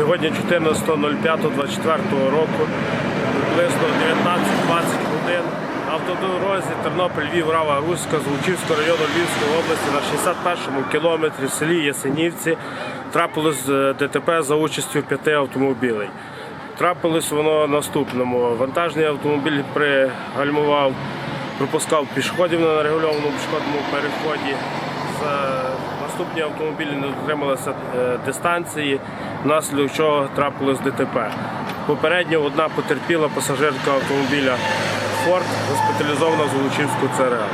Сьогодні 14.05.24 року, приблизно 19-20 годин. Автодорозі Тернопіль Львів Рава Руська з Лучівського району Львівської області на 61-му кілометрі в селі Ясенівці трапилось е, ДТП за участю п'яти автомобілей. Трапилось воно наступному. Вантажний автомобіль пригальмував, пропускав пішоходів на регульованому пішохідному переході. Наступні автомобілі не дотрималися е, дистанції, внаслідок чого трапилось ДТП. Попередньо одна потерпіла пасажирка автомобіля Форд, госпіталізована з Волочівську ЦРЛ.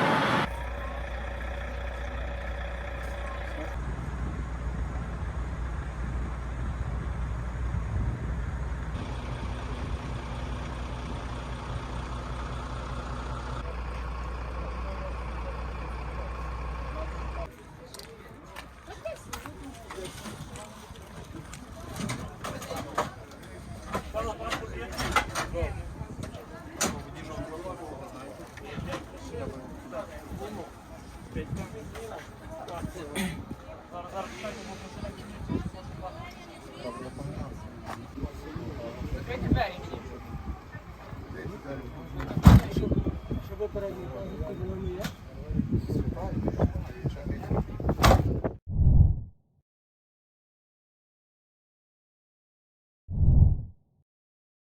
Щоб оперативно не є.